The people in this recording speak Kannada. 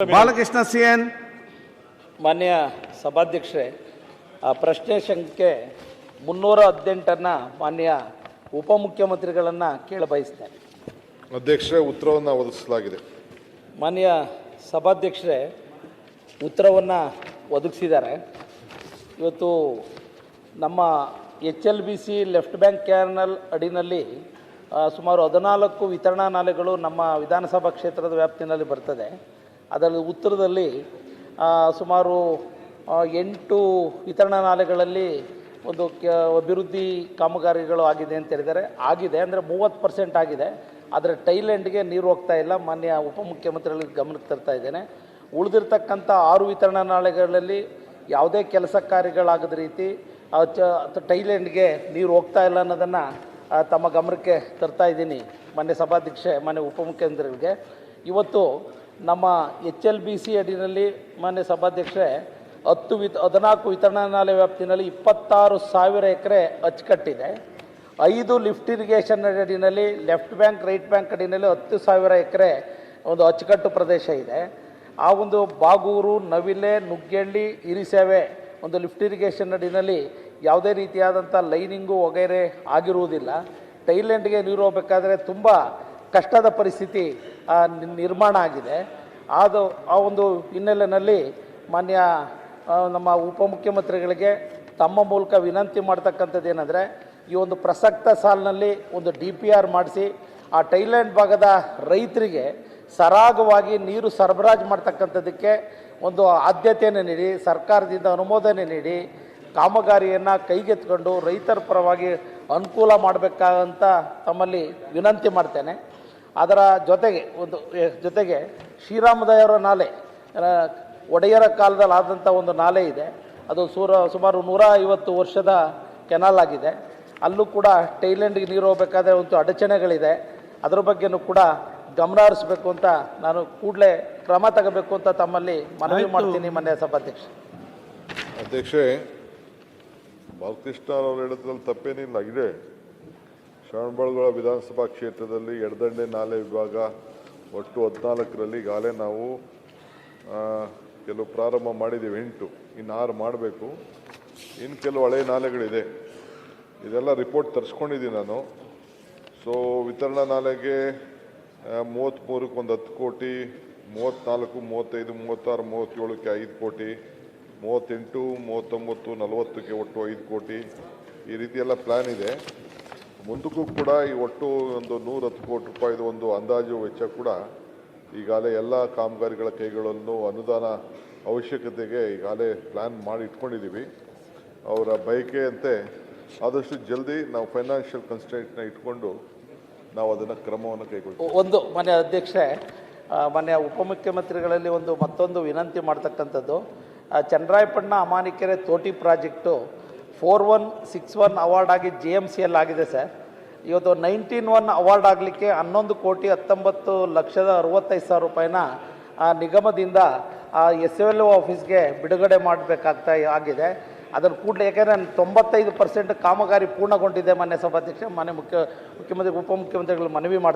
ಬಾಲಕೃಷ್ಣ ಸಿ ಎನ್ ಮಾನ್ಯ ಸಭಾಧ್ಯಕ್ಷರೇ ಆ ಪ್ರಶ್ನೆ ಸಂಖ್ಯೆ ಮುನ್ನೂರ ಹದಿನೆಂಟನ್ನು ಮಾನ್ಯ ಉಪಮುಖ್ಯಮಂತ್ರಿಗಳನ್ನು ಕೇಳಬಯಸ್ತೇನೆ ಅಧ್ಯಕ್ಷರೇ ಉತ್ತರವನ್ನು ಒದಗಿಸಲಾಗಿದೆ. ಮಾನ್ಯ ಸಭಾಧ್ಯಕ್ಷರೇ ಉತ್ತರವನ್ನು ಒದಗಿಸಿದ್ದಾರೆ. ಇವತ್ತು ನಮ್ಮ H L B C left bank canal ಅಡಿನಲ್ಲಿ ಸುಮಾರು ಹದಿನಾಲ್ಕು ವಿತರಣಾ ನಾಲೆಗಳು ನಮ್ಮ ವಿಧಾನಸಭಾ ಕ್ಷೇತ್ರದ ವ್ಯಾಪ್ತಿನಲ್ಲಿ ಬರ್ತದೆ. ಅದರಲ್ಲಿ ಉತ್ತರದಲ್ಲಿ ಸುಮಾರು ಎಂಟು ವಿತರಣಾ ನಾಲೆಗಳಲ್ಲಿ ಒಂದು ಅಭಿವೃದ್ಧಿ ಕಾಮಗಾರಿಗಳು ಆಗಿದೆ ಅಂತ ಹೇಳಿದ್ದಾರೆ. ಆಗಿದೆ ಅಂದರೆ ಮೂವತ್ತು ಪರ್ಸೆಂಟ್ ಆಗಿದೆ. ಆದರೆ ಟೈಲೆಂಡ್ಗೆ ನೀರು ಹೋಗ್ತಾ ಇಲ್ಲ. ಮಾನ್ಯ ಉಪಮುಖ್ಯಮಂತ್ರಿಗಳಿಗೆ ಗಮನಕ್ಕೆ ತರ್ತಾ ಇದ್ದೇನೆ. ಉಳಿದಿರ್ತಕ್ಕಂಥ ಆರು ವಿತರಣಾ ನಾಲೆಗಳಲ್ಲಿ ಯಾವುದೇ ಕೆಲಸ ಕಾರ್ಯಗಳಾಗದ ರೀತಿ ಟೈಲೆಂಡ್ಗೆ ನೀರು ಹೋಗ್ತಾ ಇಲ್ಲ ಅನ್ನೋದನ್ನು ತಮ್ಮ ಗಮನಕ್ಕೆ ತರ್ತಾ ಇದ್ದೀನಿ ಮಾನ್ಯ ಸಭಾಧ್ಯಕ್ಷೆ, ಮಾನ್ಯ ಉಪಮುಖ್ಯಮಂತ್ರಿಗಳಿಗೆ. ಇವತ್ತು ನಮ್ಮ ಎಚ್ ಎಲ್ ಬಿ ಸಿ ಅಡಿನಲ್ಲಿ ಮಾನ್ಯ ಸಭಾಧ್ಯಕ್ಷೆ ಹತ್ತು ವಿತ್ ಹದಿನಾಲ್ಕು ವಿತರಣಾ ನಾಲೆ ವ್ಯಾಪ್ತಿನಲ್ಲಿ ಇಪ್ಪತ್ತಾರು ಸಾವಿರ ಎಕರೆ ಅಚ್ಚುಕಟ್ಟಿದೆ. ಐದು ಲಿಫ್ಟ್ ಇರಿಗೇಷನ್ ಅಡಿನಲ್ಲಿ, ಲೆಫ್ಟ್ ಬ್ಯಾಂಕ್, ರೈಟ್ ಬ್ಯಾಂಕ್ ಅಡಿನಲ್ಲಿ ಹತ್ತು ಸಾವಿರ ಎಕರೆ ಒಂದು ಅಚ್ಚುಕಟ್ಟು ಪ್ರದೇಶ ಇದೆ. ಆ ಒಂದು ಬಾಗೂರು, ನವಿಲೆ ನುಗ್ಗೆಳ್ಳಿ ಹಿರಿಸೇವೆ ಒಂದು ಲಿಫ್ಟ್ ಇರಿಗೇಷನ್ ಅಡಿನಲ್ಲಿ ಯಾವುದೇ ರೀತಿಯಾದಂಥ ಲೈನಿಂಗು ವಗೈರೆ ಆಗಿರುವುದಿಲ್ಲ. ಟೈಲೆಂಡ್ಗೆ ನೀರು ಹೋಗಬೇಕಾದ್ರೆ ತುಂಬ ಕಷ್ಟದ ಪರಿಸ್ಥಿತಿ ನಿರ್ಮಾಣ ಆಗಿದೆ. ಅದು ಆ ಒಂದು ಹಿನ್ನೆಲೆಯಲ್ಲಿ ಮಾನ್ಯ ನಮ್ಮ ಉಪಮುಖ್ಯಮಂತ್ರಿಗಳಿಗೆ ತಮ್ಮ ಮೂಲಕ ವಿನಂತಿ ಮಾಡ್ತಕ್ಕಂಥದ್ದು ಏನಂದರೆ, ಈ ಒಂದು ಪ್ರಸಕ್ತ ಸಾಲಿನಲ್ಲಿ ಒಂದು ಡಿ ಪಿ ಆರ್ ಮಾಡಿಸಿ, ಆ ಟೈಲ್ಯಾಂಡ್ ಭಾಗದ ರೈತರಿಗೆ ಸರಾಗವಾಗಿ ನೀರು ಸರಬರಾಜು ಮಾಡ್ತಕ್ಕಂಥದ್ದಕ್ಕೆ ಒಂದು ಆದ್ಯತೆಯನ್ನು ನೀಡಿ, ಸರ್ಕಾರದಿಂದ ಅನುಮೋದನೆ ನೀಡಿ, ಕಾಮಗಾರಿಯನ್ನು ಕೈಗೆತ್ಕೊಂಡು ರೈತರ ಪರವಾಗಿ ಅನುಕೂಲ ಮಾಡಬೇಕಾದಂಥ ತಮ್ಮಲ್ಲಿ ವಿನಂತಿ ಮಾಡ್ತೇನೆ. ಅದರ ಜೊತೆಗೆ ಒಂದು ಜೊತೆಗೆ ಶ್ರೀರಾಮದಯವರ ನಾಲೆ ಒಡೆಯರ ಕಾಲದಲ್ಲಿ ಆದಂಥ ಒಂದು ನಾಲೆ ಇದೆ. ಅದು ಸೂರ ಸುಮಾರು ನೂರ ಐವತ್ತು ವರ್ಷದ ಕೆನಾಲ್ ಆಗಿದೆ. ಅಲ್ಲೂ ಕೂಡ ಟೈಲೆಂಡ್ಗೆ ನೀರು ಹೋಗಬೇಕಾದ್ರೆ ಒಂದು ಅಡಚಣೆಗಳಿದೆ. ಅದರ ಬಗ್ಗೆನೂ ಕೂಡ ಗಮನ ಹರಿಸ್ಬೇಕು ಅಂತ ನಾನು ಕೂಡಲೇ ಕ್ರಮ ತಗೋಬೇಕು ಅಂತ ತಮ್ಮಲ್ಲಿ ಮನವಿ ಮಾಡ್ತೀನಿ ಮನೆಯ ಸಭಾಧ್ಯಕ್ಷ. ಅಧ್ಯಕ್ಷೆ ಬಾಲಕೃಷ್ಣ ಅವರು ಹೇಳಿದ್ರಲ್ಲಿ ತಪ್ಪೇನಿಲ್ಲ ಇದೆ. ಶ್ರವಣಬೆಳಗೊಳ ವಿಧಾನಸಭಾ ಕ್ಷೇತ್ರದಲ್ಲಿ ಎಡದಂಡೆ ನಾಲೆ ವಿಭಾಗ ಒಟ್ಟು ಹದಿನಾಲ್ಕರಲ್ಲಿ ಈಗಾಗಲೇ ನಾವು ಕೆಲವು ಪ್ರಾರಂಭ ಮಾಡಿದ್ದೀವಿ, ಎಂಟು, ಇನ್ನು ಆರು ಮಾಡಬೇಕು. ಇನ್ನು ಕೆಲವು ಹಳೆ ನಾಲೆಗಳಿದೆ. ಇದೆಲ್ಲ ರಿಪೋರ್ಟ್ ತರಿಸ್ಕೊಂಡಿದ್ದೀನಿ ನಾನು. ಸೊ ವಿತರಣಾ ನಾಲೆಗೆ ಮೂವತ್ತ್ಮೂರಕ್ಕೆ ಒಂದು ಹತ್ತು ಕೋಟಿ, ಮೂವತ್ತ್ನಾಲ್ಕು, ಮೂವತ್ತೈದು, ಮೂವತ್ತಾರು, ಮೂವತ್ತೇಳಕ್ಕೆ ಐದು ಕೋಟಿ, ಮೂವತ್ತೆಂಟು, ಮೂವತ್ತೊಂಬತ್ತು, ನಲವತ್ತಕ್ಕೆ ಒಟ್ಟು ಐದು ಕೋಟಿ. ಈ ರೀತಿ ಎಲ್ಲ ಪ್ಲ್ಯಾನ್ ಇದೆ. ಮುಂದಕ್ಕೂ ಕೂಡ ಈ ಒಟ್ಟು ಒಂದು ನೂರ ಹತ್ತು ಕೋಟಿ ರೂಪಾಯಿದು ಒಂದು ಅಂದಾಜು ವೆಚ್ಚ ಕೂಡ ಈಗಾಗಲೇ ಎಲ್ಲ ಕಾಮಗಾರಿಗಳ ಕೈಗಳನ್ನು ಅನುದಾನ ಅವಶ್ಯಕತೆಗೆ ಈಗಾಗಲೇ ಪ್ಲ್ಯಾನ್ ಮಾಡಿ ಇಟ್ಕೊಂಡಿದ್ದೀವಿ. ಅವರ ಬಯಕೆಯಂತೆ ಆದಷ್ಟು ಜಲ್ದಿ ನಾವು ಫೈನಾನ್ಷಿಯಲ್ ಕನ್ಸ್ಟೆಂಟ್ನ ಇಟ್ಕೊಂಡು ನಾವು ಅದನ್ನು ಕ್ರಮವನ್ನು ಕೈಗೊಳ್ತೀವಿ. ಒಂದು ಮನೆ ಅಧ್ಯಕ್ಷೆ ಮನೆಯ ಉಪಮುಖ್ಯಮಂತ್ರಿಗಳಲ್ಲಿ ಒಂದು ಮತ್ತೊಂದು ವಿನಂತಿ ಮಾಡ್ತಕ್ಕಂಥದ್ದು. ಚಂದ್ರಾಯಪಣ್ಣ ಅಮಾನಿಕೆರೆ ತೋಟಿ project four one six one award ಆಗಿ ಜಿ ಎಂ ಸಿ ಎಲ್ ಆಗಿದೆ ಸರ್ ಇವತ್ತು ನೈನ್ಟೀನ್ ಒನ್ ಅವಾರ್ಡ್ ಆಗಲಿಕ್ಕೆ ಹನ್ನೊಂದು ಕೋಟಿ ಹತ್ತೊಂಬತ್ತು ಲಕ್ಷದ ಅರವತ್ತೈದು ಸಾವಿರ ರೂಪಾಯಿನ ಆ ನಿಗಮದಿಂದ ಆ ಎಸ್ ಎಲ್ ಆಫೀಸ್ಗೆ ಬಿಡುಗಡೆ ಮಾಡಬೇಕಾಗ್ತಾ ಆಗಿದೆ. ಅದನ್ನು ಕೂಡಲೇ ಯಾಕೆಂದರೆ ತೊಂಬತ್ತೈದು ಪರ್ಸೆಂಟ್ ಕಾಮಗಾರಿ ಪೂರ್ಣಗೊಂಡಿದೆ ಮಾನ್ಯ ಸಭಾಧ್ಯಕ್ಷ ಮಾನ್ಯ ಮುಖ್ಯ ಮುಖ್ಯಮಂತ್ರಿ, ಉಪಮುಖ್ಯಮಂತ್ರಿಗಳು ಮನವಿ ಮಾಡ್ತಾರೆ